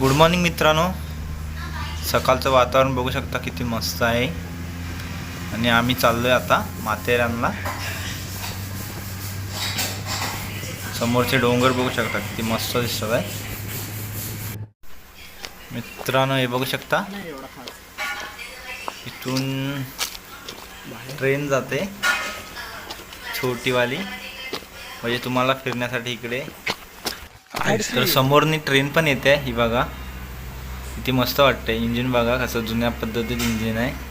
Good morning मित्रांनो. सकाळचं वातावरण बघू शकता किती मस्त आहे. आणि आम्ही चाललोय आता माथेरानला. समोरचे डोंगर बघू शकता किती मस्त दिसत आहे. मित्रांनो हे बघू शकता. इथून ट्रेन जाते. छोटीवाली. म्हणजे तुम्हाला फिरण्यासाठी इकडे तर समोरनी ट्रेन पण येते ही बघा. किती मस्त वाटते इंजिन बघा कसं जुन्या पद्धतीत इंजिन आहे.